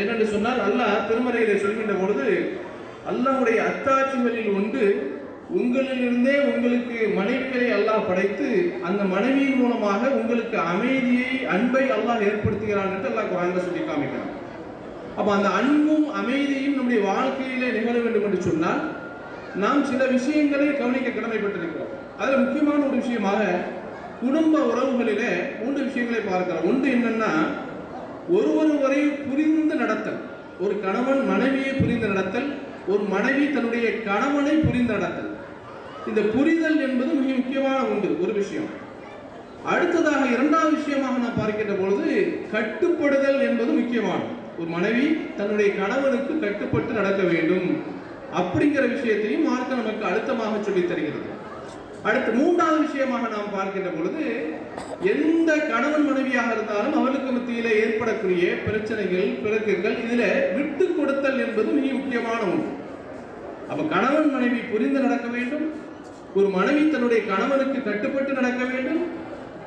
என்னென்று சொன்னால் அல்லாஹ் திருமறையிலே சொல்கின்ற பொழுது அல்லாஹுடைய அத்தாட்சிகளில் ஒன்று உங்களிலிருந்தே உங்களுக்கு மனைவிகளை அல்லாஹ் படைத்து அந்த மனைவியின் மூலமாக உங்களுக்கு அமைதியை அன்பை அல்லாஹ் ஏற்படுத்துகிறான் என்று அல்லாஹ் குரான்ல சொல்லி காமிக்கிறான். அப்போ அந்த அன்பும் அமைதியும் நம்முடைய வாழ்க்கையிலே நிகழ வேண்டும் என்று சொன்னால் நாம் சில விஷயங்களை கவனிக்க கடமைப்பட்டிருக்கிறோம். அதில் முக்கியமான ஒரு விஷயமாக குடும்ப உறவுகளிலே மூன்று விஷயங்களை பார்க்கிறோம். ஒன்று என்னன்னா ஒருவரை புரிந்து நடத்தல். ஒரு கணவன் மனைவியை புரிந்து நடத்தல் ஒரு மனைவி தன்னுடைய கணவனை புரிந்து நடத்தல். இந்த புரிதல் என்பது மிக முக்கியமான ஒன்று ஒரு விஷயம். அடுத்ததாக இரண்டாவது விஷயமாக நான் பார்க்கின்ற பொழுது கட்டுப்படுதல் என்பது முக்கியமானது ஒரு மனைவி தன்னுடைய கணவனுக்கு கட்டுப்பட்டு நடக்க வேண்டும். அப்படிங்கிற விஷயத்தையும் மார்க்க நமக்கு அழுத்தமாக சொல்லித் தருகிறது. அடுத்து மூன்றாவது விஷயமாக நாம் பார்க்கின்ற பொழுது எந்த கணவன் மனைவியாக இருந்தாலும் அவளுக்கு மத்தியில ஏற்படக்கூடிய பிரச்சனைகள் பிறக்குகள் இதுல விட்டு கொடுத்தல் என்பது மிக முக்கியமான ஒன்று. அப்ப கணவன் மனைவி புரிந்து நடக்க வேண்டும் ஒரு மனைவி தன்னுடைய கணவனுக்கு கட்டுப்பட்டு நடக்க வேண்டும்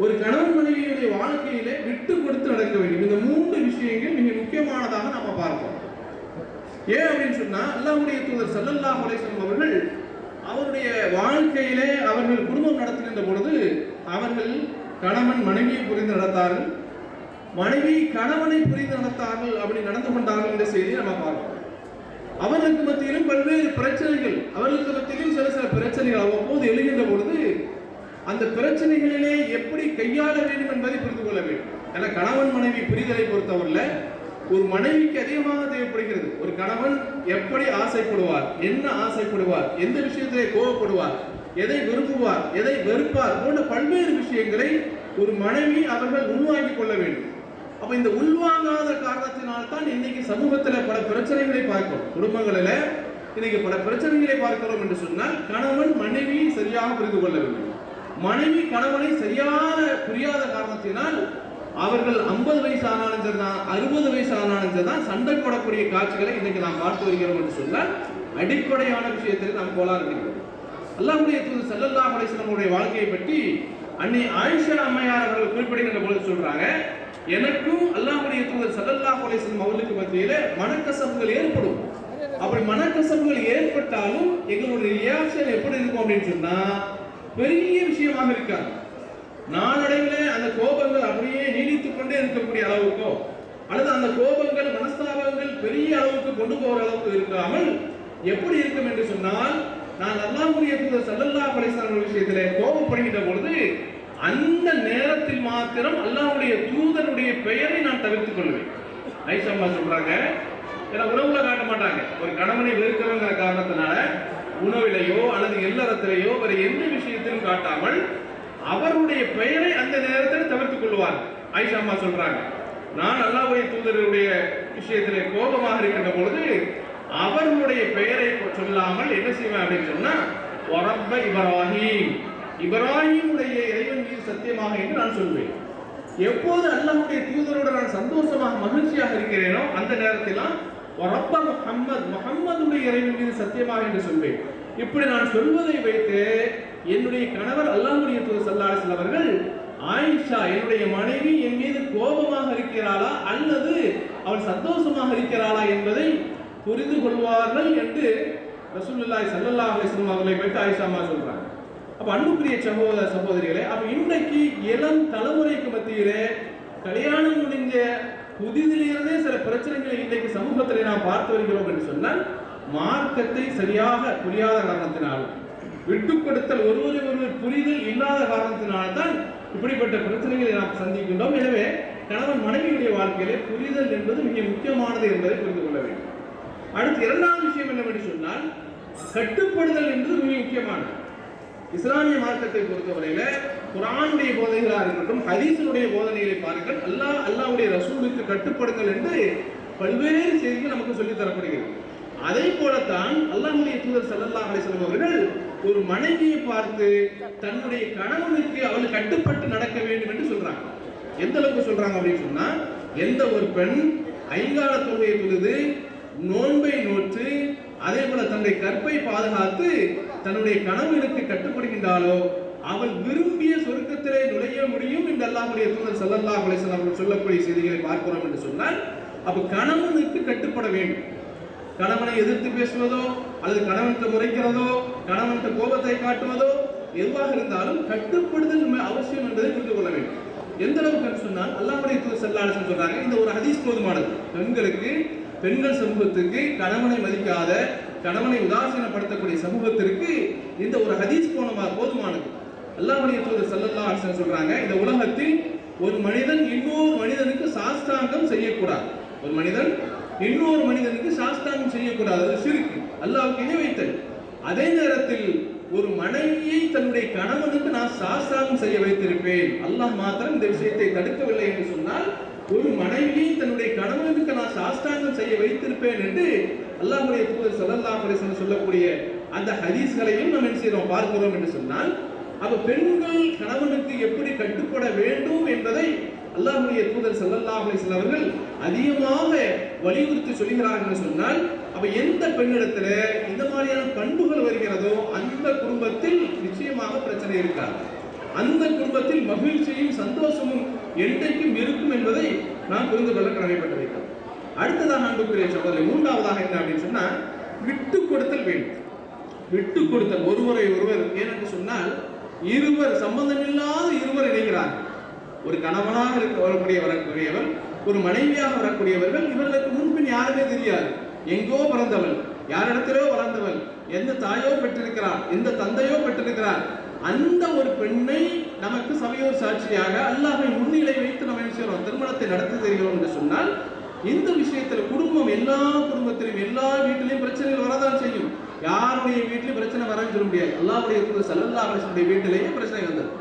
ஒரு கணவன் மனைவியுடைய வாழ்க்கையிலே விட்டு கொடுத்து நடக்க வேண்டும். இந்த மூன்று விஷயங்கள் மிக முக்கியமானதாக நாம பார்ப்போம் ஏன் அப்படின்னு சொன்னா அல்லாவுடைய தூதர் ஸல்லல்லாஹு அலைஹி அவர்கள் அவருடைய வாழ்க்கையிலே குடும்பம் நடத்துகின்ற பொழுது அவர்கள் கணவன் மனைவியை புரிந்து நடத்தார்கள். மனைவி கணவனை புரிந்து நடத்தார்கள் அப்படி நடந்து கொண்டார்கள் என்ற செய்தியை நம்ம பார்க்கிறோம் அவர்களுக்கு மத்தியிலும் பல்வேறு பிரச்சனைகள் அவர்களுக்கு மத்தியிலும் சில சில பிரச்சனைகள் அவ்வப்போது எழுகின்ற பொழுது அந்த பிரச்சனைகளிலே எப்படி கையாள வேண்டும் என்பதை புரிந்து கொள்ள வேண்டும். ஏன்னா கணவன் மனைவி புரிதலை பொறுத்தவரையில் ஒரு மனைவிக்கு அதிகமாக தேவைப்படுகிறது. ஒரு கணவன் எப்படி ஆசைப்படுவார் என்ன ஆசைப்படுவார் எந்த விஷயத்திலே கோவப்படுவார் எதை விரும்புவார் எதை வெறுப்பார் போன்ற பல்வேறு விஷயங்களை ஒரு மனைவி அவர்கள் உள்வாங்கிக் கொள்ள வேண்டும். அப்ப இந்த உள்வாங்காத காரணத்தினால் தான் இன்னைக்கு சமூகத்துல பல பிரச்சனைகளை பார்க்கிறோம். குடும்பங்களில இன்னைக்கு பல பிரச்சனைகளை பார்க்கிறோம் என்று சொன்னால் கணவன் மனைவியை சரியாக புரிந்து கொள்ளவில்லை. மனைவி கணவனை சரியாக புரியாத காரணத்தினால் அவர்கள் ஐம்பது வயசு ஆனாலும் சரிதான் அறுபது வயசு ஆனாலும் சரிதான் சண்டை போடக்கூடிய காட்சிகளை இன்னைக்கு நாம் பார்த்து வருகிறோம் என்று சொன்னால் அடிப்படையான விஷயத்தில் நாம் கோளாறு இருக்கிறோம் அல்லாஹுடைய தூது ஸல்லல்லாஹு அலைஹி வாழ்க்கையை பற்றி அன்னை ஆயிஷா அம்மையார் அவர்கள் குறிப்பிடுகின்ற பொழுது சொல்றாங்க எனக்கும் அல்லாஹுடைய தூதர் ஸல்லல்லாஹு அலைஹி அவர்களுக்கு மத்தியில மனக்கசப்புகள் ஏற்படும். அப்படி மனக்கசப்புகள் ஏற்பட்டாலும் எங்களுடைய ரியாக்ஷன் எப்படி இருக்கும் அப்படின்னு சொன்னா பெரிய விஷயமாக இருக்காது. நாளடைவில் அந்த கோபங்கள் அப்படியே நீடித்துக் கொண்டே இருக்கக்கூடிய அளவுக்கோ அல்லது அந்த கோபங்கள் மனஸ்தாபங்கள் பெரிய அளவுக்கு கொண்டு போகிற அளவுக்கு இருக்காமல் எப்படி இருக்கும் என்று சொன்னால் நான் அல்லாஹ்வுடைய தூதர் ஸல்லல்லாஹு அலைஹி விஷயத்திலே கோபப்படுகின்ற பொழுது அந்த நேரத்தில் மாத்திரம் அல்லாவுடைய தூதனுடைய பெயரை நான் தவிர்த்துக் கொள்வேன். ஐஷம்மா சொல்றாங்க ஏன்னா உணவுல காட்ட மாட்டாங்க. ஒரு கணவனை வெறுக்கிறோங்கிற காரணத்தினால உணவிலையோ அல்லது இல்லறத்திலேயோ வேற எந்த விஷயத்திலும் காட்டாமல் அவருடைய பெயரை அந்த நேரத்தில் தவிர்த்துக் கொள்வார். ஐஷா அம்மா சொல்றாங்க. நான் அல்லாவுடைய தூதருடைய விஷயத்திலே கோபமாக இருக்கின்ற பொழுது அவர்களுடைய பெயரை சொல்லாமல் என்ன செய்வேன் அப்படின்னு சொன்னா ஒரப்ப இப்ராஹிம். இப்ராஹிமுடைய இறைவன் மீது சத்தியமாக என்று நான் சொல்வேன். எப்போது அல்லாஹுடைய தூதரோடு நான் சந்தோஷமாக மகிழ்ச்சியாக இருக்கிறேனோ அந்த நேரத்திலாம் ரப்ப முகம்மது முகம்மதுடைய இறைவன் மீது சத்தியமாக என்று சொல்வேன். இப்படி நான் சொல்வதை வைத்து என்னுடைய கணவர் அல்லாஹுடைய தூதர் ஸல்லல்லாஹு அவர்கள் ஆயிஷா என்னுடைய மனைவி என் மீது கோபமாக இருக்கிறாளா? அல்லது அவள் சந்தோஷமாக இருக்கிறாளா? என்பதை புரிந்து கொள்வார்கள் என்று ரசூலுல்லாஹி சல்லல்லா அலிஸ்லம் அவர்களை பற்றி ஆயிஷாமா சொல்றாங்க. அப்ப அன்புக்குரிய சகோதர சகோதரிகளே அப்ப இன்றைக்கு இளம் தலைமுறைக்கு மத்தியிலே கல்யாணம் முடிஞ்ச புதிதிலிருந்தே சில பிரச்சனைகளை இன்றைக்கு சமூகத்தில் நாம் பார்த்து வருகிறோம் என்று சொன்னால் மார்க்கத்தை சரியாக புரியாத காரணத்தினால் விட்டு கொடுத்தல் ஒருவரை ஒருவர் புரிதல் இல்லாத காரணத்தினால் தான் இப்படிப்பட்ட பிரச்சனைகளை நாம் சந்திக்கின்றோம். எனவே கணவன் மனைவியுடைய வாழ்க்கையிலே புரிதல் என்பது மிக முக்கியமானது என்பதை புரிந்து கொள்ள வேண்டும். அடுத்து இரண்டாவது விஷயம் கட்டுப்படுதல் என்று மிக முக்கியமானது. இஸ்லாமிய மார்க்கத்தை பொறுத்தவரையில குரானுடைய போதனைகளாக இருக்கட்டும் ஹதீசனுடைய போதனைகளை பாருங்கள். அல்லாஹ் அல்லாவுடைய ரசூலுக்கு கட்டுப்படுங்கள் என்று பல்வேறு செய்திகள் நமக்கு சொல்லி தரப்படுகிறது. அதே போலத்தான் அல்லாஹுடைய தூதர் ஸல்லல்லாஹு அலைஹி அவர்கள் ஒரு மனைவியை பார்த்து தன்னுடைய கணவனுக்கு அவள் கட்டுப்பட்டு நடக்க வேண்டும் என்று சொல்றாங்க. எந்த அளவுக்கு சொல்றாங்க அப்படின்னு சொன்னா எந்த ஒரு பெண் ஐங்கால தொழுகையை தொழுது நோன்பை நோற்று அதே போல தன்னுடைய கற்பை பாதுகாத்து தன்னுடைய கணவனுக்கு கட்டுப்படுகின்றாலோ அவள் விரும்பிய சொர்க்கத்திலே நுழைய முடியும் என்று அல்லாஹ்வுடைய தூதர் ஸல்லல்லாஹு அலைஹி அவர்கள் சொல்லக்கூடிய செய்திகளை பார்க்கிறோம் என்று சொன்னால் அப்ப கணவனுக்கு கட்டுப்பட வேண்டும். கணவனை எதிர்த்து பேசுவதோ அல்லது கணவன்கிட்ட முறைக்கிறதோ கணவன்கிட்ட கோபத்தை காட்டுவதோ எதுவாக இருந்தாலும் கட்டுப்படுதல் அவசியம் என்பதை புரிந்து கொள்ள வேண்டும். எந்த அளவுக்கு சொன்னால் அல்லாஹ்வுடைய தூதர் ஸல்லல்லாஹு சொல்றாங்க இந்த ஒரு ஹதீஸ் போதுமானது. பெண்களுக்கு பெண்கள் சமூகத்துக்கு கணவனை மதிக்காத கணவனை உதாசீனப்படுத்தக்கூடிய சமூகத்திற்கு இந்த ஒரு ஹதீஸ் போனமா போதுமானது? அல்லாஹ்வுடைய தூதர் ஸல்லல்லாஹு அரசன் சொல்றாங்க இந்த உலகத்தில் ஒரு மனிதன் இன்னொரு மனிதனுக்கு சாஸ்தாங்கம் செய்யக்கூடாது. ஒரு மனிதன் இன்னொரு மனிதனுக்கு சாஸ்தாங்கம் செய்யக்கூடாது அது சிறுக்கு அல்லாவுக்கு இணை வைத்தல். அதே நேரத்தில் ஒரு மனைவியை தன்னுடைய கணவனுக்கு நான் சாஸ்தாங்கம் செய்ய வைத்திருப்பேன். அல்லாஹ் மாத்திரம் இந்த விஷயத்தை தடுக்கவில்லை என்று சொன்னால் ஒரு மனைவியை தன்னுடைய கணவனுக்கு நான் சாஸ்தாங்கம் செய்ய வைத்திருப்பேன் என்று அல்லாஹுடைய தூதர் சல்லல்லா பரிசன் சொல்லக்கூடிய அந்த ஹதீஸ்களையும் நம்ம என்ன செய்கிறோம் பார்க்கிறோம் என்று சொன்னால் அப்ப பெண்கள் கணவனுக்கு எப்படி கட்டுப்பட வேண்டும் என்பதை அல்லாஹுடைய தூதர் சல்லல்லா அலைஹி அவர்கள் அதிகமாக வலியுறுத்தி சொல்கிறார்கள் சொன்னால் அப்ப எந்த பெண்ணிடத்துல இந்த மாதிரியான பண்புகள் வருகிறதோ அந்த குடும்பத்தில் நிச்சயமாக பிரச்சனை இருக்காது. அந்த குடும்பத்தில் மகிழ்ச்சியும் சந்தோஷமும் என்றைக்கும் இருக்கும் என்பதை நாம் புரிந்து கொள்ள கடமைப்பட்டு வைக்கிறோம் அடுத்ததாக அன்புக்குரிய சகோதரி மூன்றாவதாக என்ன அப்படின்னு சொன்னால் விட்டு கொடுத்தல் வேண்டும். விட்டு கொடுத்தல் ஒருவரை ஒருவர் ஏனென்று சொன்னால் இருவர் சம்பந்தமில்லாத இருவர் இணைகிறார் ஒரு கணவனாக இருக்க வரக்கூடிய வரக்கூடியவர் ஒரு மனைவியாக வரக்கூடியவர்கள் இவர்களுக்கு முன்பின் யாருமே தெரியாது. எங்கோ பிறந்தவள் யாரிடத்திலோ வளர்ந்தவள் எந்த தாயோ பெற்றிருக்கிறார் எந்த தந்தையோ பெற்றிருக்கிறார் அந்த ஒரு பெண்ணை நமக்கு சபையோர் சாட்சியாக அல்லாஹை முன்னிலை வைத்து நம்ம என்ன திருமணத்தை நடத்தி தருகிறோம் என்று சொன்னால் இந்த விஷயத்துல குடும்பம் எல்லா குடும்பத்திலும் எல்லா வீட்டிலையும் பிரச்சனைகள் வரதான் செய்யும். யாருடைய வீட்டிலும் பிரச்சனை வரன்னு சொல்ல முடியாது. அல்லாவுடைய தூதர் ஸல்லல்லாஹு அலைஹி வீட்டிலேயே பிரச்சனை வந்தது.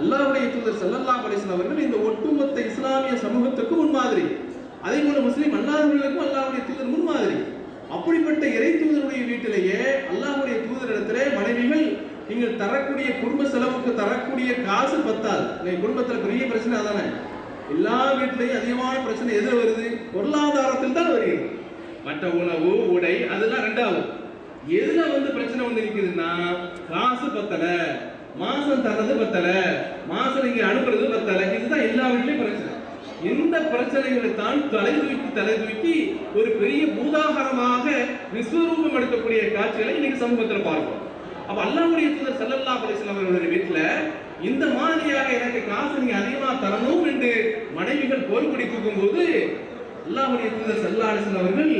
அல்லாஹ்வுடைய தூதர் ஸல்லல்லாஹு அலைஹி அவர்கள் இந்த ஒட்டுமொத்த இஸ்லாமிய சமூகத்துக்கு முன்மாதிரி. அதே போல முஸ்லீம் அல்லாதவர்களுக்கும் அல்லாவுடைய தூதர் முன்மாதிரி. அப்படிப்பட்ட இறை தூதருடைய வீட்டிலேயே அல்லாஹ்வுடைய தூதரிடத்திலே மனைவிகள் நீங்கள் தரக்கூடிய குடும்ப செலவுக்கு தரக்கூடிய காசு பத்தாது. எங்கள் குடும்பத்தில் பெரிய பிரச்சனை அதானே? எல்லா வீட்லையும் அதிகமான பிரச்சனை எது வருது? பொருளாதாரத்தில் தான் வருகிறது. மற்ற உணவு உடை அதெல்லாம் ரெண்டாவது. எதுல வந்து பிரச்சனை வந்து நிற்குதுன்னா காசு பத்தல மாசம் தரது பத்தல மாசம் நீங்க அனுப்புறது பத்தல. இதுதான் எல்லா வீட்லயும் பிரச்சனை. இந்த பிரச்சனைகளை தான் தலை தூக்கி தலை தூக்கி ஒரு பெரிய பூதாகரமாக விஸ்வரூபம் எடுக்கக்கூடிய காட்சிகளை இன்னைக்கு சமூகத்தில் பார்க்கிறோம். அப்ப அல்லாவுடைய தூதர் செல்லல்லா அலைஹி அவர்களுடைய வீட்டுல இந்த மாதிரியாக எனக்கு காசு நீங்க அதிகமா தரணும் என்று மனைவிகள் போர்க்கொடி தூக்கும் போது அல்லாவுடைய தூதர் ஸல்லல்லாஹு அவர்கள்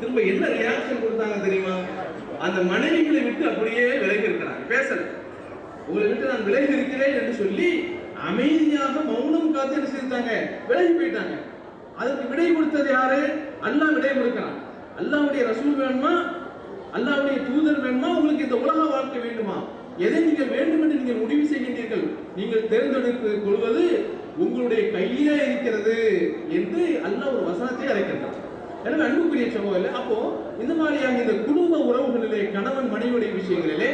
திரும்ப என்ன ரியாக்ஷன் கொடுத்தாங்க தெரியுமா? அந்த மனைவிகளை விட்டு அப்படியே விலகி இருக்கிறாங்க பேசல. உங்களை விட்டு நான் விலகி இருக்கிறேன் என்று சொல்லி அமைதியாக மௌனம் காத்து என்ன செஞ்சாங்க விலகி போயிட்டாங்க. அதுக்கு விடை கொடுத்தது யாரு? அல்லாஹ் விடை கொடுக்கிறான். அல்லாவுடைய ரசூல் வேணுமா? அல்லாவுடைய தூதர் வேணுமா? உங்களுக்கு இந்த உலக வாழ்க்கை வேண்டுமா? எதை நீங்கள் வேண்டும் என்று நீங்கள் முடிவு செய்கின்றீர்கள்? நீங்கள் தேர்ந்தெடுத்து கொள்வது உங்களுடைய கையிலே இருக்கிறது என்று அல்லாஹ் ஒரு வசனத்தை அழைக்கின்றார் எனவே அன்புக்குரிய சகோதரர் அப்போ இந்த மாதிரியாக இந்த குடும்ப உறவுகளிலே கணவன் மனைவியுடைய விஷயங்களிலே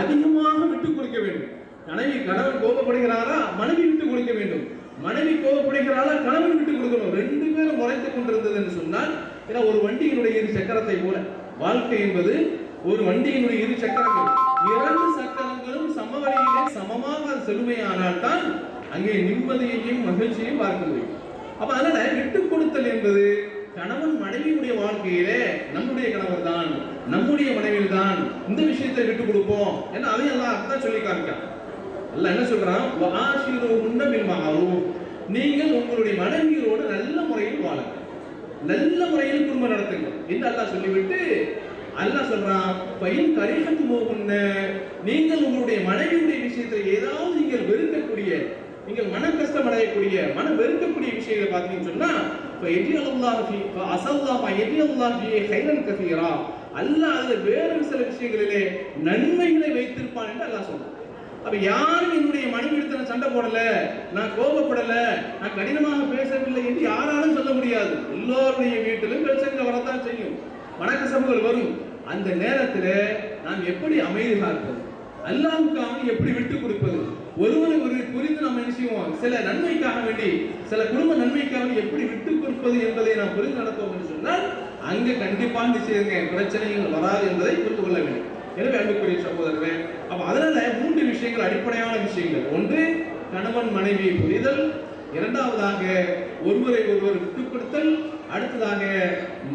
அதிகமாக விட்டுக் கொடுக்க வேண்டும். மனைவி கணவன் கோபப்படுகிறாரா? மனைவி விட்டு கொடுக்க வேண்டும். மனைவி கோபப்படுகிறாரா கணவன் விட்டு கொடுக்கணும். ரெண்டு பேரும் முறைத்துக் கொண்டிருந்தது என்று சொன்னால் ஏன்னா ஒரு வண்டியினுடைய இரு சக்கரத்தை போல. வாழ்க்கை என்பது ஒரு வண்டியினுடைய இரு சக்கரங்கள். இரண்டு சக்கரங்களும் சமவெளியிலே சமமாக செலுமையானால் தான் அங்கே நிம்மதியையும் மகிழ்ச்சியையும் பார்க்க முடியும். அப்ப அதனால விட்டுக் கொடுத்தல் என்பது கணவன் மனைவியுடைய வாழ்க்கையிலே நம்முடைய கணவர் தான் நம்முடைய மனைவியில் தான் இந்த விஷயத்தை விட்டு கொடுப்போம் ஏன்னா அதையும் எல்லாம் அப்படிதான் சொல்லி காமிக்கான் எல்லாம் என்ன சொல்றான்? வஆஷிருஹுன்ன பில் மஅரூஃப் நீங்கள் உங்களுடைய மனைவியரோடு நல்ல முறையில் வாழுங்க நல்ல முறையில் குடும்பம் நடத்துங்க என்று அல்லாஹ் சொல்லிவிட்டு அல்லாஹ் சொல்றான் பையன் கரிகத்து போகுன்ன நீங்கள் உங்களுடைய மனைவியுடைய விஷயத்தில் ஏதாவது நீங்கள் வெறுக்கக்கூடிய நீங்கள் மன கஷ்டம் அடையக்கூடிய மன வெறுக்கக்கூடிய விஷயங்களை பார்த்தீங்கன்னு சொன்னா ஃபயஜியல்லாஹு ஃபீ ஃபஅஸல்லாஹு ஃபயஜியல்லாஹு ஃபீ கைரன் கசீரா. அல்லாஹ் அதுல வேறு சில விஷயங்களிலே நன்மைகளை வைத்திருப்பான் என்று அல்லாஹ் சொல்றான். அப்ப யாரும் என்னுடைய மனைவி எடுத்து நான் சண்டை போடல நான் கோபப்படல நான் கடினமாக பேசவில்லை என்று யாராலும் சொல்ல முடியாது. எல்லோருடைய வீட்டிலும் பிரச்சனை வரத்தான் செய்யும். வணக்க சமூகம் வரும். அந்த நேரத்தில் நாம் எப்படி அமைதி காப்பது அல்லாஹ்வுக்காக எப்படி விட்டு கொடுப்பது? ஒருவரை ஒரு புரிந்து நாம் என்ன செய்வோம்? சில நன்மைக்காக வேண்டி சில குடும்ப நன்மைக்காக எப்படி விட்டு கொடுப்பது என்பதை நாம் புரிந்து நடத்தோம் என்று சொன்னால் அங்கே கண்டிப்பாக நிச்சயங்க பிரச்சனைகள் வராது என்பதை புரிந்து கொள்ள வேண்டும். எனவே அன்புக்குரிய சகோதரர்களே அப்ப அதனால மூன்று விஷயங்கள் அடிப்படையான விஷயங்கள். ஒன்று கணவன் மனைவி புரிதல். இரண்டாவதாக ஒருவரை ஒருவர் விட்டு கொடுத்தல் அடுத்ததாக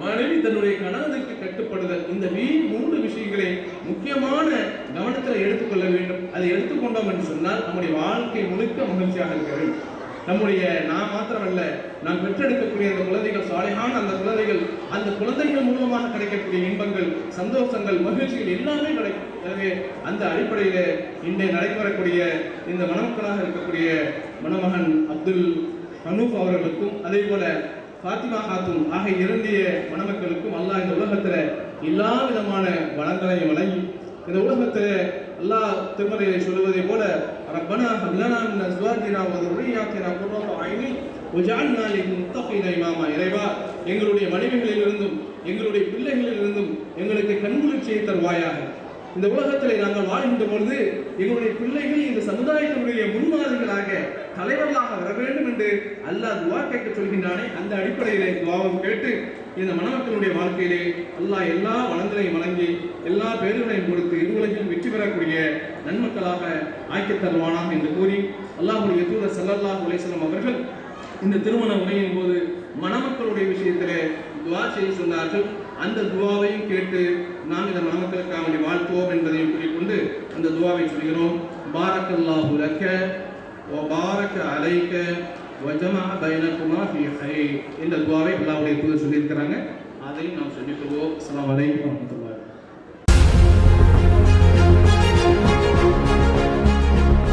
மனைவி தன்னுடைய கணவனுக்கு கட்டுப்படுதல். இந்த வீ மூன்று விஷயங்களை முக்கியமான கவனத்தில் எடுத்துக்கொள்ள வேண்டும். அதை எடுத்துக்கொண்டோம் என்று சொன்னால் நம்முடைய வாழ்க்கை முழுக்க மகிழ்ச்சியாக இருக்க வேண்டும். நம்முடைய நான் மாத்திரமல்ல நாம் பெற்றெடுக்கக்கூடிய அந்த குழந்தைகள் சாலையான அந்த குழந்தைகள் அந்த குழந்தைகள் மூலமாக கிடைக்கக்கூடிய இன்பங்கள் சந்தோஷங்கள் மகிழ்ச்சிகள் எல்லாமே கிடைக்கும். எனவே அந்த அடிப்படையில் இன்றைய நடைபெறக்கூடிய இந்த மணமக்களாக இருக்கக்கூடிய மணமகன் அப்துல் ஹனூப் அவர்களுக்கும் அதே போல ஃபாத்திமா ஹாத்தும் ஆகிய இரண்டிய மணமக்களுக்கும் அல்லாஹ் இந்த உலகத்தில் எல்லா விதமான வளங்களையும் வழங்கி இந்த உலகத்துல அல்லாஹ் திருமறையை சொல்லுவதை போல ரப்பனா ஹப்லனா மின் அஸ்வாஜினா வ ذُرِّيَّاتِنَا قُرَّةَ أَعْيُنٍ وَاجْعَلْنَا لِلْمُتَّقِينَ إِمَامًا இறைவா எங்களுடைய மனைவிகளிலிருந்தும் எங்களுடைய பிள்ளைகளிலிருந்தும் எங்களுக்கு கண்குளிர்ச்சியை தருவாயாக இந்த உலகத்திலே நாங்கள் வாழ்கின்ற பொழுது எங்களுடைய பிள்ளைகள் இந்த சமுதாயத்தினுடைய முன்மாதிரிகளாக அல்லாஹ் துவா கேட்க சொல்கின்றானே அந்த அடிப்படையிலே துவாவும் கேட்டு இந்த மணமக்களுடைய வாழ்க்கையிலே அல்லாஹ் எல்லா வளங்களையும் வழங்கி எல்லா பேர்களையும் கொடுத்து இருவரையும் வெற்றி பெறக்கூடிய நன்மக்களாக ஆக்கி தருவானாம் என்று கூறி அல்லாஹுடைய தூதர் சல்லல்லா உலேசலம் அவர்கள் இந்த திருமண உரையின் போது மணமக்களுடைய விஷயத்திலே துவா செய்ய சொன்னார்கள். அந்த துவாவையும் கேட்டு நாம் இந்த மணமக்களுக்காக வேண்டி வாழ்த்துவோம் என்பதையும் கூறிக்கொண்டு அந்த துவாவை சொல்கிறோம். பாரக் அல்லாஹு லக்க பாரக் அலைக்க வஜமா பைனகுமா ஃபி ஹை இந்த துவாவை அல்லாஹ்வுடைய தூதர் சொல்லியிருக்கிறாங்க. அதையும் நாம் சொல்லிக்கொள்வோம். அஸ்ஸலாமு அலைக்கும்